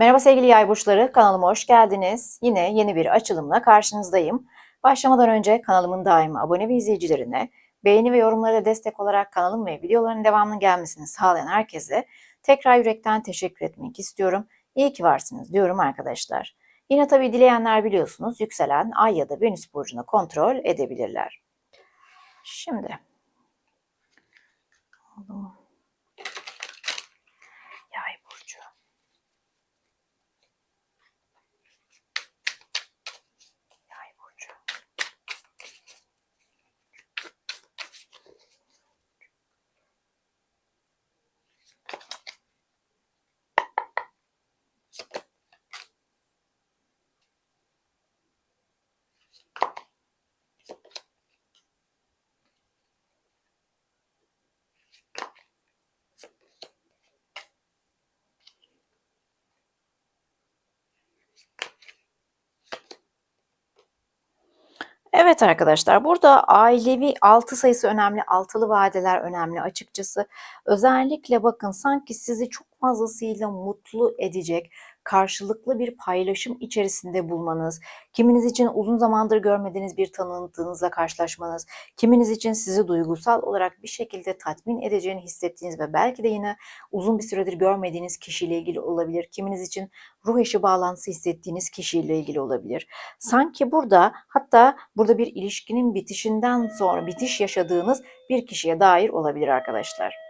Merhaba sevgili yay burçları, kanalıma hoş geldiniz. Yine yeni bir açılımla karşınızdayım. Başlamadan önce kanalımın daima abone ve izleyicilerine, beğeni ve yorumlara destek olarak kanalım ve videoların devamının gelmesini sağlayan herkese tekrar yürekten teşekkür etmek istiyorum. İyi ki varsınız diyorum arkadaşlar. Yine tabii dileyenler biliyorsunuz yükselen ay ya da venüs burcunu kontrol edebilirler. Şimdi Yay burcu. Yay burcu. Evet arkadaşlar burada ailevi altı sayısı önemli, altılı vadeler önemli açıkçası. Özellikle bakın sanki sizi çok fazlasıyla mutlu edecek, karşılıklı bir paylaşım içerisinde bulmanız, kiminiz için uzun zamandır görmediğiniz bir tanıdığınızla karşılaşmanız, kiminiz için sizi duygusal olarak bir şekilde tatmin edeceğini hissettiğiniz ve belki de yine uzun bir süredir görmediğiniz kişiyle ilgili olabilir. Kiminiz için ruh eşi bağlantısı hissettiğiniz kişiyle ilgili olabilir. Sanki burada hatta burada bir ilişkinin bitişinden sonra bitiş yaşadığınız bir kişiye dair olabilir arkadaşlar.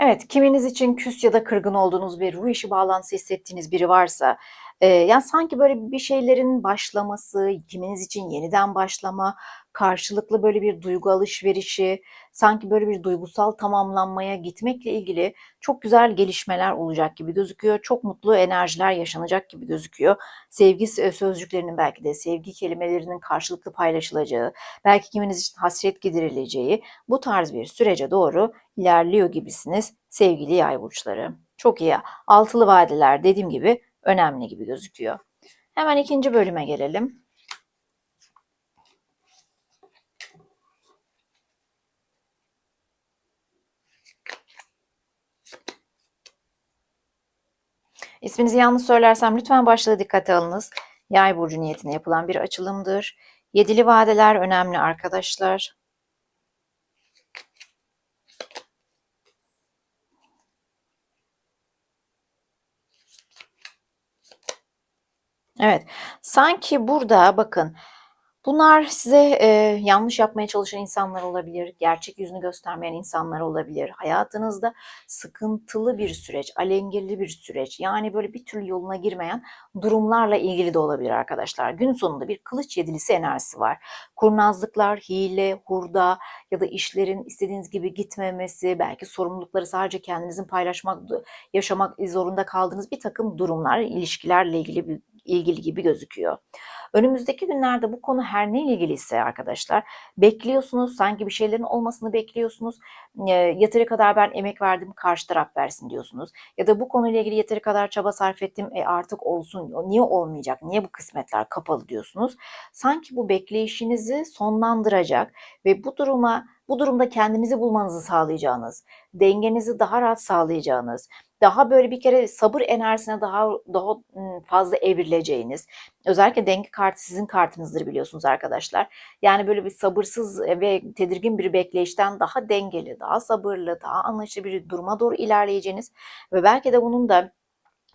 Evet, kiminiz için küs ya da kırgın olduğunuz ve ruh eşi bağlantısı hissettiğiniz biri varsa, eee, yani sanki böyle bir şeylerin başlaması, kiminiz için yeniden başlama, karşılıklı böyle bir duygu alışverişi, sanki böyle bir duygusal tamamlanmaya gitmekle ilgili çok güzel gelişmeler olacak gibi gözüküyor. Çok mutlu enerjiler yaşanacak gibi gözüküyor. Sevgi sözcüklerinin belki de sevgi kelimelerinin karşılıklı paylaşılacağı, belki kiminiz için hasret giderileceği bu tarz bir sürece doğru ilerliyor gibisiniz sevgili yay burçları. Çok iyi. Altılı vadeler dediğim gibi önemli gibi gözüküyor. Hemen ikinci bölüme gelelim. İsminizi yanlış söylersem lütfen başlığı dikkate alınız. Yay burcu niyetine yapılan bir açılımdır. Yedili vadeler önemli arkadaşlar. Evet, sanki burada bakın bunlar size e, yanlış yapmaya çalışan insanlar olabilir, gerçek yüzünü göstermeyen insanlar olabilir. Hayatınızda sıkıntılı bir süreç, alengirli bir süreç, yani böyle bir türlü yoluna girmeyen durumlarla ilgili de olabilir arkadaşlar. Gün sonunda bir kılıç yedilisi enerjisi var. Kurnazlıklar, hile, hurda ya da işlerin istediğiniz gibi gitmemesi, belki sorumlulukları sadece kendinizin paylaşmak, yaşamak zorunda kaldığınız bir takım durumlar, ilişkilerle ilgili bir ilgili gibi gözüküyor. Önümüzdeki günlerde bu konu her ne ilgiliyse arkadaşlar bekliyorsunuz sanki bir şeylerin olmasını bekliyorsunuz. E, yeteri kadar ben emek verdim karşı taraf versin diyorsunuz. Ya da bu konuyla ilgili yeteri kadar çaba sarf ettim e, artık olsun niye olmayacak niye bu kısmetler kapalı diyorsunuz. Sanki bu bekleyişinizi sonlandıracak ve bu duruma bu durumda kendinizi bulmanızı sağlayacağınız, dengenizi daha rahat sağlayacağınız, daha böyle bir kere sabır enerjisine daha daha fazla evrileceğiniz. Özellikle denge kartı sizin kartınızdır biliyorsunuz arkadaşlar. Yani böyle bir sabırsız ve tedirgin bir bekleyişten daha dengeli, daha sabırlı, daha anlayışlı bir duruma doğru ilerleyeceğiniz ve belki de bunun da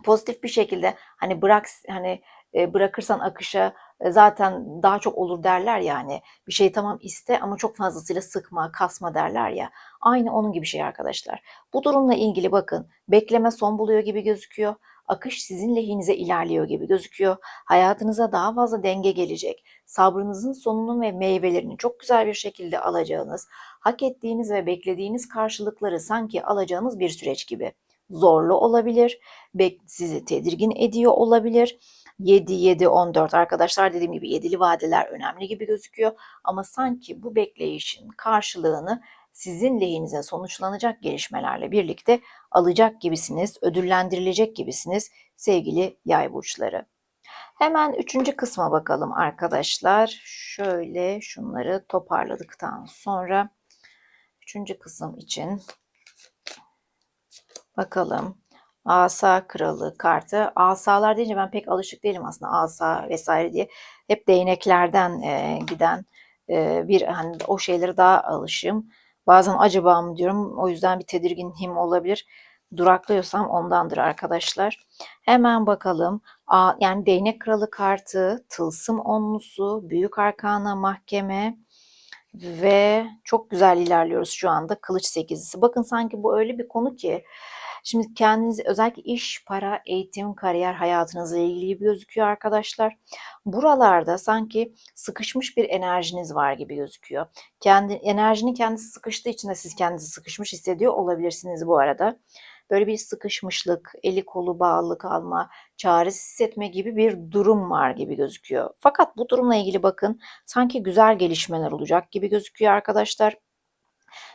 pozitif bir şekilde hani bırak hani bırakırsan akışa zaten daha çok olur derler yani. Bir şey tamam iste ama çok fazlasıyla sıkma, kasma derler ya. Aynı onun gibi şey arkadaşlar. Bu durumla ilgili bakın bekleme son buluyor gibi gözüküyor. Akış sizin lehinize ilerliyor gibi gözüküyor. Hayatınıza daha fazla denge gelecek. Sabrınızın sonunu ve meyvelerini çok güzel bir şekilde alacağınız, hak ettiğiniz ve beklediğiniz karşılıkları sanki alacağınız bir süreç gibi. Zorlu olabilir, sizi tedirgin ediyor olabilir 7, 7, 14 arkadaşlar dediğim gibi yedili vadeler önemli gibi gözüküyor. Ama sanki bu bekleyişin karşılığını sizin lehinize sonuçlanacak gelişmelerle birlikte alacak gibisiniz, ödüllendirilecek gibisiniz sevgili yay burçları. Hemen üçüncü kısma bakalım arkadaşlar. Şöyle şunları toparladıktan sonra üçüncü kısım için bakalım. Asa kralı kartı. Asalar deyince ben pek alışık değilim aslında asa vesaire diye. Hep değneklerden e, giden e, bir hani o şeylere daha alışığım. Bazen acaba mı diyorum. O yüzden bir tedirginliğim olabilir. Duraklıyorsam ondandır arkadaşlar. Hemen bakalım. A, yani değnek kralı kartı, tılsım onlusu, büyük arkana mahkeme ve çok güzel ilerliyoruz şu anda. Kılıç sekizisi. Bakın sanki bu öyle bir konu ki Şimdi kendiniz özellikle iş, para, eğitim, kariyer hayatınızla ilgili gibi gözüküyor arkadaşlar. Buralarda sanki sıkışmış bir enerjiniz var gibi gözüküyor. Kendi enerjinin kendisi sıkıştığı için de siz kendinizi sıkışmış hissediyor olabilirsiniz bu arada. Böyle bir sıkışmışlık, eli kolu bağlı kalma, çaresiz hissetme gibi bir durum var gibi gözüküyor. Fakat bu durumla ilgili bakın sanki güzel gelişmeler olacak gibi gözüküyor arkadaşlar.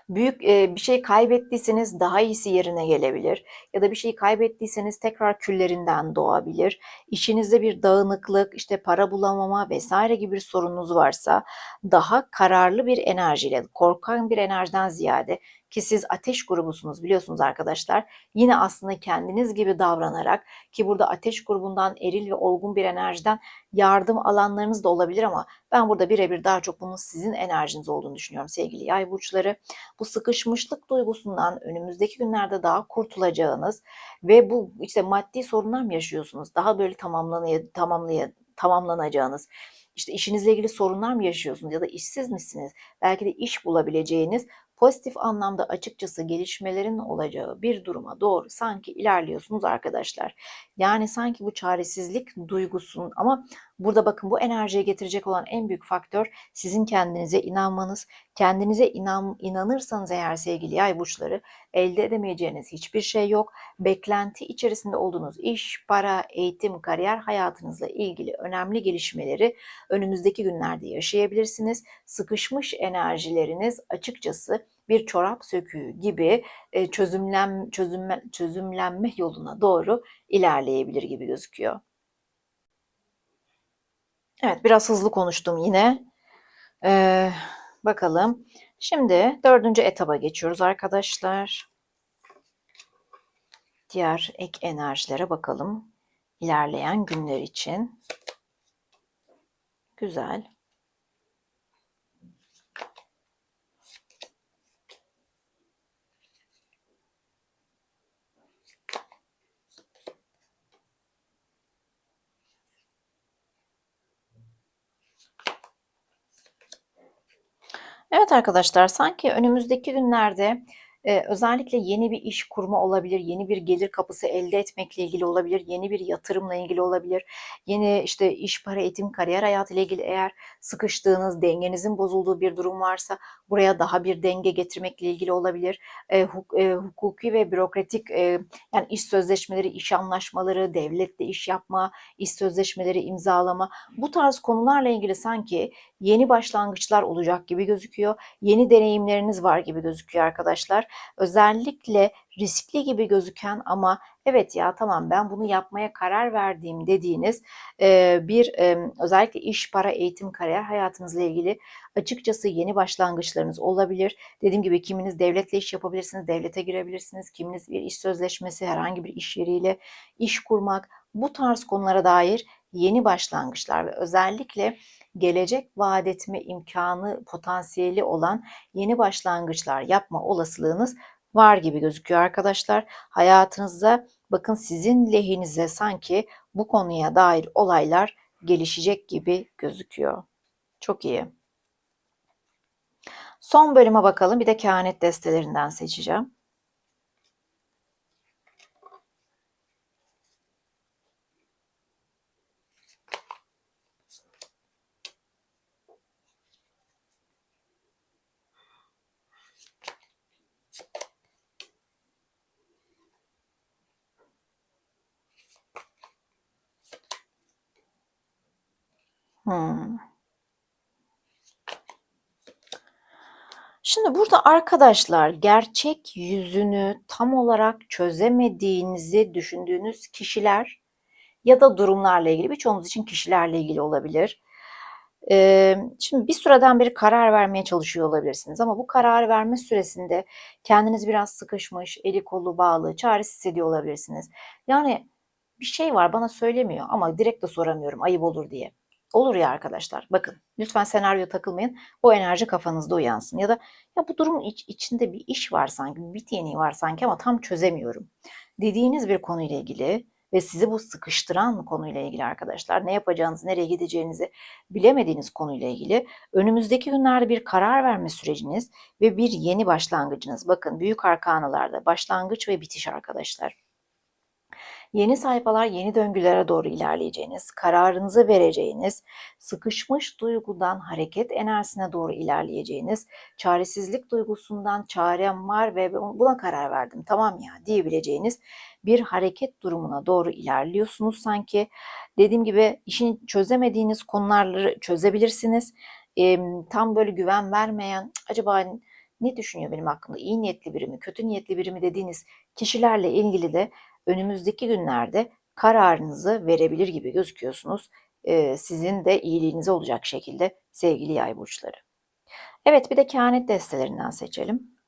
Büyük e, bir şey kaybettiyseniz daha iyisi yerine gelebilir ya da bir şeyi kaybettiyseniz tekrar küllerinden doğabilir. İşinizde bir dağınıklık, işte para bulamama vesaire gibi bir sorununuz varsa daha kararlı bir enerjiyle, korkan bir enerjiden ziyade ki siz ateş grubusunuz biliyorsunuz arkadaşlar. Yine aslında kendiniz gibi davranarak ki burada ateş grubundan eril ve olgun bir enerjiden yardım alanlarınız da olabilir ama ben burada birebir daha çok bunun sizin enerjiniz olduğunu düşünüyorum sevgili yay burçları. Bu sıkışmışlık duygusundan önümüzdeki günlerde daha kurtulacağınız ve bu işte maddi sorunlar mı yaşıyorsunuz? Daha böyle tamamlanaya, tamamlaya, tamamlanacağınız işte işinizle ilgili sorunlar mı yaşıyorsunuz ya da işsiz misiniz? Belki de iş bulabileceğiniz pozitif anlamda açıkçası gelişmelerin olacağı bir duruma doğru sanki ilerliyorsunuz arkadaşlar. Yani sanki bu çaresizlik duygusun ama burada bakın bu enerjiye getirecek olan en büyük faktör sizin kendinize inanmanız. Kendinize inan, inanırsanız eğer sevgili yay burçları elde edemeyeceğiniz hiçbir şey yok. Beklenti içerisinde olduğunuz iş, para, eğitim, kariyer hayatınızla ilgili önemli gelişmeleri önümüzdeki günlerde yaşayabilirsiniz. Sıkışmış enerjileriniz açıkçası bir çorap söküğü gibi çözümlen, çözümle, çözümlenme yoluna doğru ilerleyebilir gibi gözüküyor. Evet biraz hızlı konuştum yine. Ee, bakalım. Şimdi dördüncü etaba geçiyoruz arkadaşlar. Diğer ek enerjilere bakalım. İlerleyen günler için. Güzel. Evet arkadaşlar sanki önümüzdeki günlerde Eee, özellikle yeni bir iş kurma olabilir, yeni bir gelir kapısı elde etmekle ilgili olabilir, yeni bir yatırımla ilgili olabilir. Yeni, işte, iş, para, eğitim, kariyer hayatıyla ilgili eğer sıkıştığınız, dengenizin bozulduğu bir durum varsa buraya daha bir denge getirmekle ilgili olabilir. Eee, huk eee, hukuki ve bürokratik, eee, yani iş sözleşmeleri, iş anlaşmaları, devletle iş yapma, iş sözleşmeleri imzalama bu tarz konularla ilgili sanki yeni başlangıçlar olacak gibi gözüküyor. Yeni deneyimleriniz var gibi gözüküyor arkadaşlar. Özellikle riskli gibi gözüken ama evet ya tamam ben bunu yapmaya karar verdiğim dediğiniz e, bir e, özellikle iş, para, eğitim, kariyer hayatınızla ilgili açıkçası yeni başlangıçlarınız olabilir. Dediğim gibi kiminiz devletle iş yapabilirsiniz, devlete girebilirsiniz. Kiminiz bir iş sözleşmesi, herhangi bir iş yeriyle iş kurmak bu tarz konulara dair yeni başlangıçlar ve özellikle gelecek vaat etme imkanı, potansiyeli olan yeni başlangıçlar yapma olasılığınız var gibi gözüküyor arkadaşlar. Hayatınızda bakın sizin lehinize sanki bu konuya dair olaylar gelişecek gibi gözüküyor. Çok iyi. Son bölüme bakalım. Bir de kehanet destelerinden seçeceğim. Şimdi burada arkadaşlar gerçek yüzünü tam olarak çözemediğinizi düşündüğünüz kişiler ya da durumlarla ilgili birçoğunuz için kişilerle ilgili olabilir. Şimdi bir süreden beri karar vermeye çalışıyor olabilirsiniz ama bu karar verme süresinde kendiniz biraz sıkışmış, eli kolu bağlı, çaresiz hissediyor olabilirsiniz. Yani bir şey var bana söylemiyor ama direkt de soramıyorum ayıp olur diye. Olur ya arkadaşlar bakın lütfen senaryo takılmayın o enerji kafanızda uyansın ya da ya bu durumun iç, içinde bir iş var sanki bir bit var sanki ama tam çözemiyorum dediğiniz bir konuyla ilgili ve sizi bu sıkıştıran konuyla ilgili arkadaşlar ne yapacağınızı, nereye gideceğinizi bilemediğiniz konuyla ilgili önümüzdeki günlerde bir karar verme süreciniz ve bir yeni başlangıcınız. Bakın büyük arkanalarda başlangıç ve bitiş arkadaşlar. Yeni sayfalar, yeni döngülere doğru ilerleyeceğiniz, kararınızı vereceğiniz, sıkışmış duygudan hareket enerjisine doğru ilerleyeceğiniz, çaresizlik duygusundan çarem var ve buna karar verdim tamam ya diyebileceğiniz bir hareket durumuna doğru ilerliyorsunuz sanki. Dediğim gibi işin çözemediğiniz konuları çözebilirsiniz. E, tam böyle güven vermeyen acaba ne düşünüyor benim hakkımda iyi niyetli biri mi kötü niyetli biri mi dediğiniz kişilerle ilgili de önümüzdeki günlerde kararınızı verebilir gibi gözüküyorsunuz. E, sizin de iyiliğinize olacak şekilde sevgili yay burçları. Evet bir de kehanet destelerinden seçelim.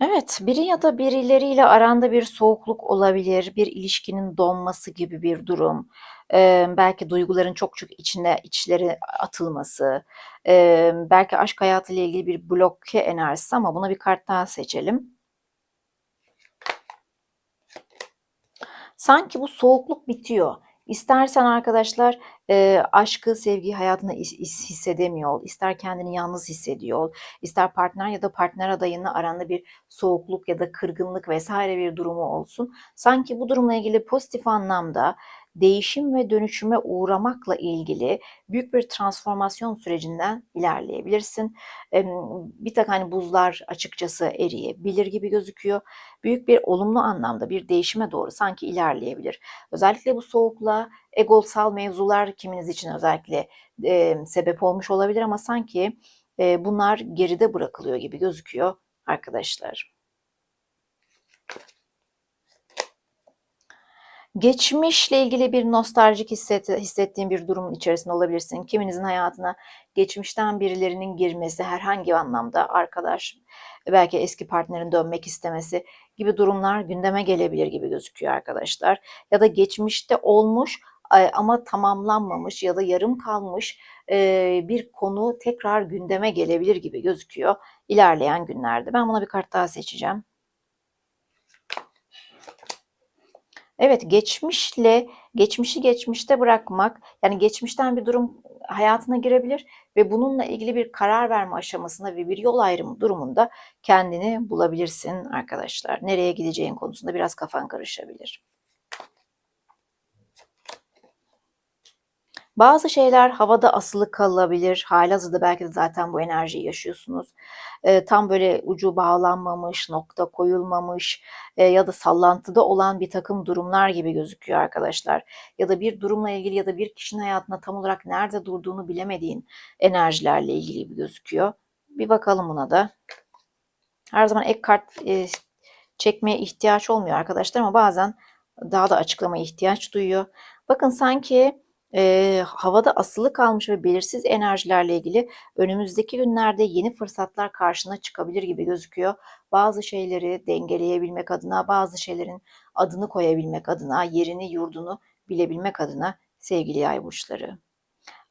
Evet, biri ya da birileriyle aranda bir soğukluk olabilir, bir ilişkinin donması gibi bir durum. Eee, belki duyguların çok çok içine içleri atılması, eee, belki aşk hayatıyla ilgili bir bloke enerjisi ama buna bir kart daha seçelim. Sanki bu soğukluk bitiyor. İstersen arkadaşlar e, aşkı, sevgiyi hayatında hissedemiyor ol. İster kendini yalnız hissediyor ol. İster partner ya da partner adayınla aranda bir soğukluk ya da kırgınlık vesaire bir durumu olsun. Sanki bu durumla ilgili pozitif anlamda değişim ve dönüşüme uğramakla ilgili büyük bir transformasyon sürecinden ilerleyebilirsin. Bir tak hani buzlar açıkçası eriyebilir gibi gözüküyor. Büyük bir olumlu anlamda bir değişime doğru sanki ilerleyebilir. Özellikle bu soğukla egosal mevzular kiminiz için özellikle sebep olmuş olabilir ama sanki bunlar geride bırakılıyor gibi gözüküyor arkadaşlar. Geçmişle ilgili bir nostaljik hisset, hissettiğin bir durumun içerisinde olabilirsin. Kiminizin hayatına geçmişten birilerinin girmesi herhangi bir anlamda arkadaş, belki eski partnerin dönmek istemesi gibi durumlar gündeme gelebilir gibi gözüküyor arkadaşlar. Ya da geçmişte olmuş ama tamamlanmamış ya da yarım kalmış bir konu tekrar gündeme gelebilir gibi gözüküyor ilerleyen günlerde. Ben buna bir kart daha seçeceğim. Evet, geçmişle geçmişi geçmişte bırakmak, yani geçmişten bir durum hayatına girebilir ve bununla ilgili bir karar verme aşamasında ve bir yol ayrımı durumunda kendini bulabilirsin arkadaşlar. Nereye gideceğin konusunda biraz kafan karışabilir. Bazı şeyler havada asılı kalabilir. Halihazırda belki de zaten bu enerjiyi yaşıyorsunuz. E, tam böyle ucu bağlanmamış, nokta koyulmamış e, ya da sallantıda olan bir takım durumlar gibi gözüküyor arkadaşlar. Ya da bir durumla ilgili ya da bir kişinin hayatında tam olarak nerede durduğunu bilemediğin enerjilerle ilgili gibi gözüküyor. Bir bakalım buna da. Her zaman ek kart e, çekmeye ihtiyaç olmuyor arkadaşlar ama bazen daha da açıklamaya ihtiyaç duyuyor. Bakın sanki Eee, havada asılı kalmış ve belirsiz enerjilerle ilgili önümüzdeki günlerde yeni fırsatlar karşına çıkabilir gibi gözüküyor. Bazı şeyleri dengeleyebilmek adına, bazı şeylerin adını koyabilmek adına, yerini, yurdunu bilebilmek adına sevgili yay burçları.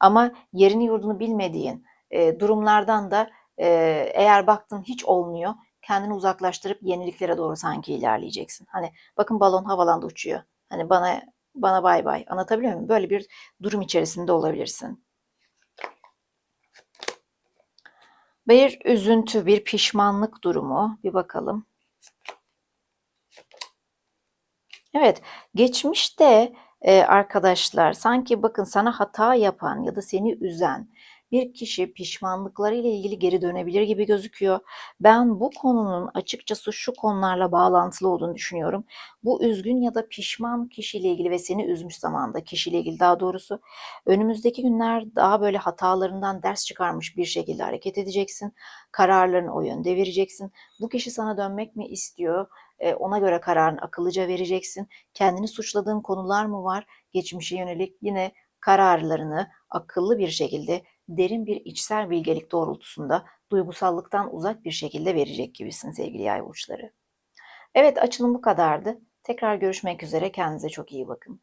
Ama yerini, yurdunu bilmediğin e, durumlardan da e, eğer baktın hiç olmuyor, kendini uzaklaştırıp yeniliklere doğru sanki ilerleyeceksin. Hani bakın balon havalandı uçuyor. Hani bana bana bay bay. Anlatabiliyor muyum? Böyle bir durum içerisinde olabilirsin. Bir üzüntü, bir pişmanlık durumu. Bir bakalım. Evet, geçmişte e, arkadaşlar sanki bakın sana hata yapan ya da seni üzen bir kişi pişmanlıklarıyla ilgili geri dönebilir gibi gözüküyor. Ben bu konunun açıkçası şu konularla bağlantılı olduğunu düşünüyorum. Bu üzgün ya da pişman kişiyle ilgili ve seni üzmüş zamanda kişiyle ilgili daha doğrusu önümüzdeki günler daha böyle hatalarından ders çıkarmış bir şekilde hareket edeceksin. Kararlarını o yönde vereceksin. Bu kişi sana dönmek mi istiyor? E, Ona göre kararını akıllıca vereceksin. Kendini suçladığın konular mı var? Geçmişe yönelik yine kararlarını akıllı bir şekilde derin bir içsel bilgelik doğrultusunda duygusallıktan uzak bir şekilde verecek gibisin sevgili yay burçları. Evet açılım bu kadardı. Tekrar görüşmek üzere. Kendinize çok iyi bakın.